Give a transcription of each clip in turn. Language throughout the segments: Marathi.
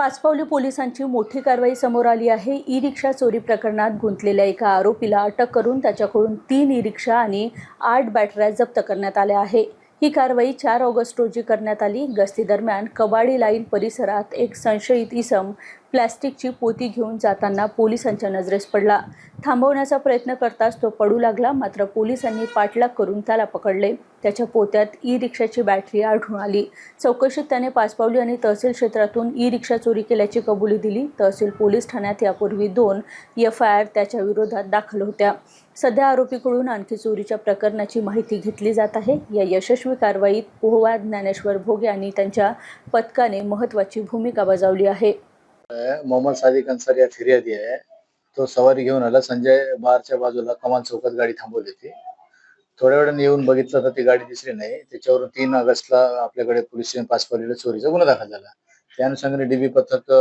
पाचपावली पोलिसांची मोठी कारवाई समोर आली आहे. ई रिक्षा चोरी प्रकरणात गुंतलेल्या एका आरोपीला अटक करून त्याच्याकडून तीन ई रिक्षा आणि आठ बॅटऱ्या जप्त करण्यात आल्या आहे. ही कारवाई चार ऑगस्ट रोजी करण्यात आली. गस्तीदरम्यान कबाडी लाईन परिसरात एक संशयित इसम प्लॅस्टिकची पोती घेऊन जाताना पोलिसांच्या नजरेस पडला. थांबवण्याचा प्रयत्न करताच तो पडू लागला. मात्र पोलिसांनी पाठलाग करून त्याला पकडले. त्याच्या पोत्यात ई रिक्षाची बॅटरी आढळून आली. चौकशीत त्याने पाचपावली आणि तहसील क्षेत्रातून ई रिक्षा चोरी केल्याची कबुली दिली. तहसील पोलीस ठाण्यात यापूर्वी दोन एफ आय आर त्याच्या विरोधात दाखल होत्या. सध्या आरोपीकडून आणखी चोरीच्या प्रकरणाची माहिती घेतली जात आहे. या यशस्वी कारवाईत पोहवा ज्ञानेश्वर भोगे आणि त्यांच्या पथकाने महत्त्वाची भूमिका बजावली आहे. मोहम्मद सादिक अन्सारी या फिर्यादी आहे. तो सवारी घेऊन आला. संजय बारच्या बाजूला कमान चौकात गाडी थांबवली होती. थोड्या वेळाने येऊन बघितलं तर ती गाडी दिसली नाही. त्याच्यावरून तीन ऑगस्टला आपल्याकडे पोलीस स्टेशन पाचपावलीला चोरीचा गुन्हा दाखल झाला. त्या अनुषंगाने डीबी पथक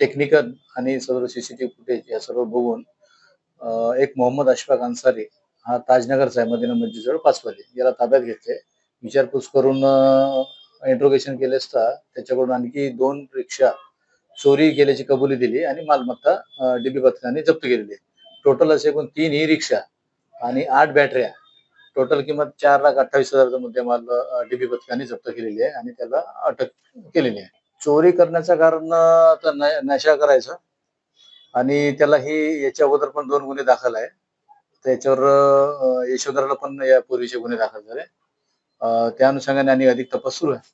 टेक्निकल आणि सर्व सीसीटीव्ही फुटेज या सर्व बघून एक मोहम्मद अशफाक अन्सारी हा ताजनगरचा आहे मदिना मस्जिदजवळ पाचपाली याला ताब्यात घेतले. विचारपूस करून इंट्रोगेशन केले असता त्याच्याकडून आणखी दोन रिक्षा चोरी केल्याची कबुली दिली आणि मालमत्ता डीबी पथकाने जप्त केलेली आहे. टोटल असे एकूण तीन ई रिक्षा आणि आठ बॅटऱ्या टोटल किंमत चार लाख अठ्ठावीस हजारचा मुद्देमाल डीबी पथकाने जप्त केलेली आहे आणि त्याला अटक केलेली आहे. चोरी करण्याचं कारण आता नशा करायचा आणि त्याला ही याच्या अगोदर पण दोन गुन्हे दाखल आहे. त्याच्यावर यशोधराला पण यापूर्वीचे गुन्हे दाखल झाले. त्या अनुषंगाने आणि अधिक तपास सुरू आहे.